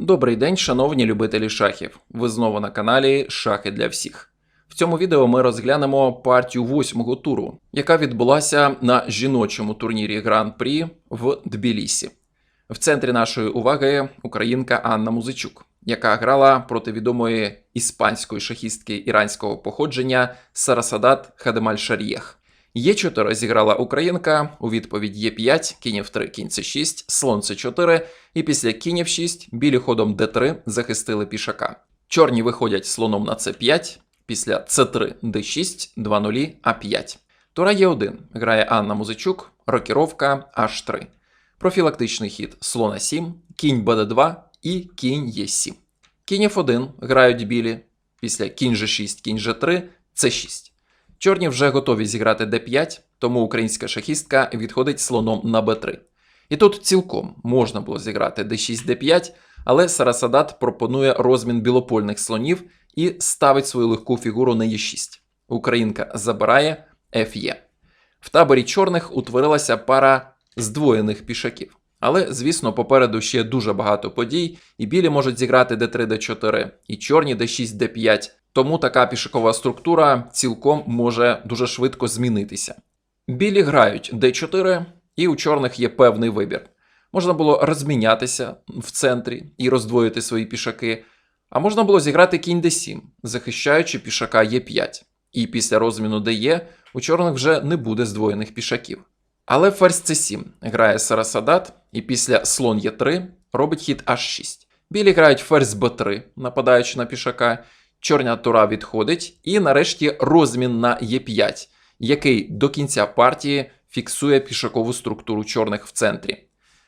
Добрий день, шановні любителі шахів. Ви знову на каналі Шахи для всіх. В цьому відео ми розглянемо партію восьмого туру, яка відбулася на жіночому турнірі Гран-прі в Тбілісі. В центрі нашої уваги українка Анна Музичук, яка грала проти відомої іспанської шахістки іранського походження Сарасадат Хадемаль-Шарієх. Є4 зіграла українка, у відповідь Є5, кінь F3, кінь С6, слон С4, і після кінь F6 білі ходом Д3 захистили пішака. Чорні виходять слоном на С5, після С3, Д6, 2 0 А5. Тура Е1 грає Анна Музичук, рокіровка H3. Профілактичний хід слон А7, кінь БД2 і кінь Е7. Кінь F1 грають білі, після кінь G6, кінь G3, С6. Чорні вже готові зіграти d5, тому українська шахістка відходить слоном на b3. І тут цілком можна було зіграти d6, d5, але Сарасадат пропонує розмін білопольних слонів і ставить свою легку фігуру на e6. Українка забирає Ф'є. В таборі чорних утворилася пара здвоєних пішаків. Але, звісно, попереду ще дуже багато подій, і білі можуть зіграти d3, d4, і чорні d6, d5. Тому така пішакова структура цілком може дуже швидко змінитися. Білі грають d4, і у чорних є певний вибір. Можна було розмінятися в центрі і роздвоїти свої пішаки, а можна було зіграти кінь d7, захищаючи пішака e5. І після розміну де у чорних вже не буде здвоєних пішаків. Але ферзь c7 грає Сарасадат, і після слон e3 робить хід h6. Білі грають ферзь b3, нападаючи на пішака. Чорна тура відходить, і нарешті розмін на Е5, який до кінця партії фіксує пішакову структуру чорних в центрі.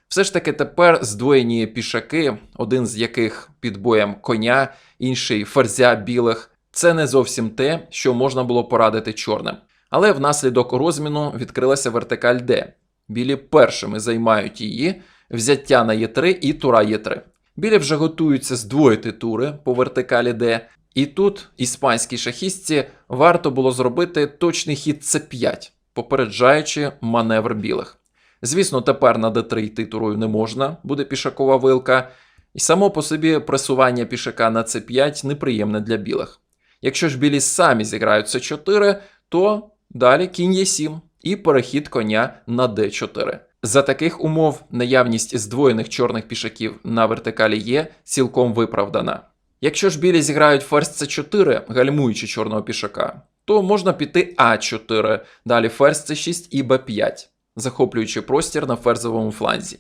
Все ж таки тепер здвоєні пішаки, один з яких під боєм коня, інший ферзя білих, це не зовсім те, що можна було порадити чорним. Але внаслідок розміну відкрилася вертикаль Д. Білі першими займають її, взяття на Е3 і тура Е3. Білі вже готуються здвоїти тури по вертикалі Д, і тут іспанській шахістці варто було зробити точний хід С5, попереджаючи маневр білих. Звісно, тепер на d3 йти турою не можна, буде пішакова вилка, і само по собі пресування пішака на С5 неприємне для білих. Якщо ж білі самі зіграють С4, то далі кінь Е7 і перехід коня на d4. За таких умов наявність здвоєних чорних пішаків на вертикалі Є цілком виправдана. Якщо ж білі зіграють ферзь c4, гальмуючи чорного пішака, то можна піти А4, далі ферзь c6 і Б5, захоплюючи простір на ферзовому фланзі.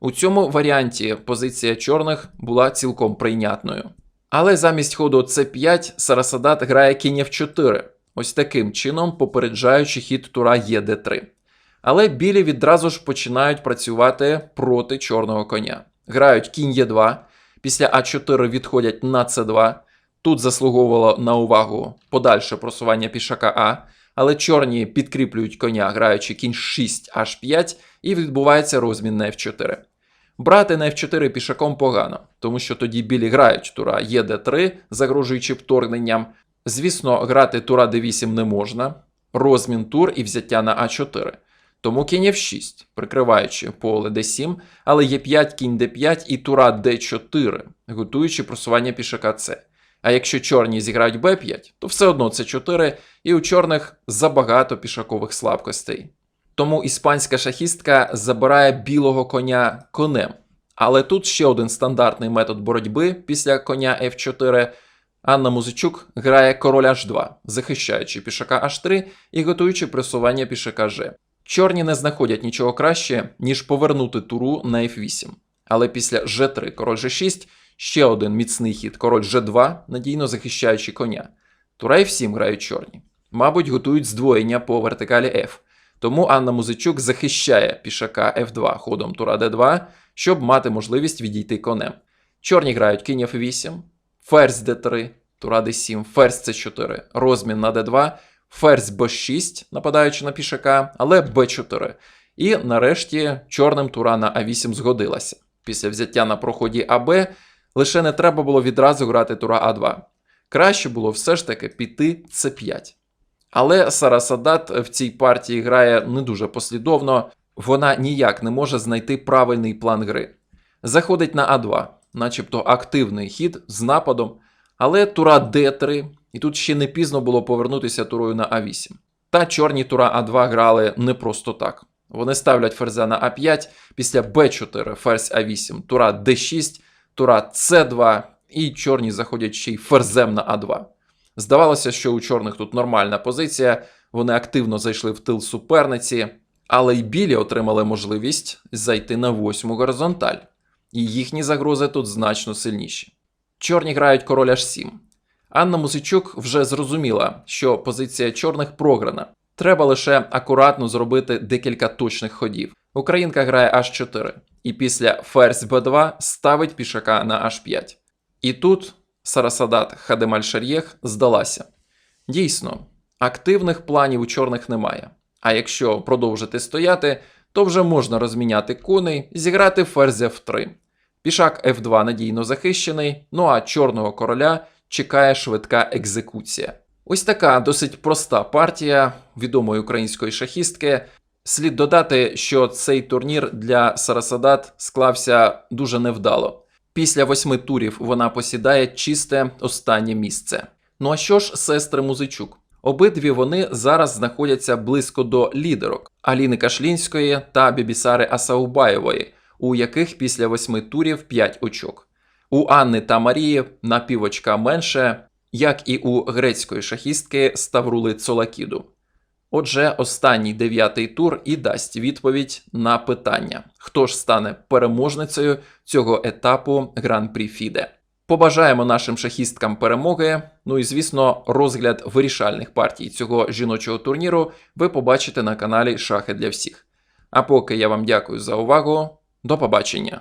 У цьому варіанті позиція чорних була цілком прийнятною. Але замість ходу c5 Сарасадат грає кінь f4, ось таким чином попереджаючи хід тура ЕД3. Але білі відразу ж починають працювати проти чорного коня. Грають кінь Е2, Після А4 відходять на С2. Тут заслуговувало на увагу подальше просування пішака А, але чорні підкріплюють коня, граючи кінь 6 H5, і відбувається розмін на F4. Брати на F4 пішаком погано, тому що тоді білі грають тура ЕД3, загрожуючи вторгненням. Звісно, грати тура d8 не можна, розмін тур і взяття на А4. Тому кінь F6, прикриваючи поле d7, але є 5 кінь d5 і тура d4, готуючи просування пішака С. А якщо чорні зіграють b5, то все одно це 4, і у чорних забагато пішакових слабкостей. Тому іспанська шахістка забирає білого коня конем. Але тут ще один стандартний метод боротьби після коня F4. Анна Музичук грає король H2, захищаючи пішака H3 і готуючи пресування пішака G. Чорні не знаходять нічого краще, ніж повернути туру на F8. Але після G3 король G6 ще один міцний хід король G2, надійно захищаючи коня. Тура F7 грають чорні. Мабуть, готують здвоєння по вертикалі F. Тому Анна Музичук захищає пішака F2 ходом тура D2, щоб мати можливість відійти конем. Чорні грають кінь F8, ферзь D3, тура D7, ферзь C4, розмін на D2 ферзь b6, нападаючи на пішака, але b4. І нарешті чорним тура на А8 згодилася. Після взяття на проході АБ лише не треба було відразу грати тура А2. Краще було все ж таки піти С5. Але Сарасадат в цій партії грає не дуже послідовно, вона ніяк не може знайти правильний план гри. Заходить на А2, начебто активний хід з нападом, але тура d3, і тут ще не пізно було повернутися турою на а8. Та чорні тура а2 грали не просто так. Вони ставлять ферзя на а5, після b4 ферзь а8, тура d6, тура c2, і чорні заходять ще й ферзем на а2. Здавалося, що у чорних тут нормальна позиція, вони активно зайшли в тил суперниці, але й білі отримали можливість зайти на восьму горизонталь, і їхні загрози тут значно сильніші. Чорні грають король h7. Анна Музичук вже зрозуміла, що позиція чорних програна. Треба лише акуратно зробити декілька точних ходів. Українка грає h4, і після ферзь b2 ставить пішака на h5. І тут Сарасадат Хадемаль Шар'єх здалася. Дійсно, активних планів у чорних немає. А якщо продовжити стояти, то вже можна розміняти коней, зіграти ферзя в3. Пішак F2 надійно захищений, ну а чорного короля чекає швидка екзекуція. Ось така досить проста партія відомої української шахістки. Слід додати, що цей турнір для Сарасадат склався дуже невдало. Після восьми турів вона посідає чисте останнє місце. Ну а що ж, сестри Музичук? Обидві вони зараз знаходяться близько до лідерок Аліни Кашлінської та Бібісари Асаубаєвої, у яких після восьми турів 5 очок. У Анни та Марії на півочка менше, як і у грецької шахістки Ставрули Цолакіду. Отже, останній дев'ятий тур і дасть відповідь на питання, хто ж стане переможницею цього етапу Гран-прі Фіде. Побажаємо нашим шахісткам перемоги. Ну і звісно, розгляд вирішальних партій цього жіночого турніру ви побачите на каналі Шахи для всіх. А поки я вам дякую за увагу. До побачення!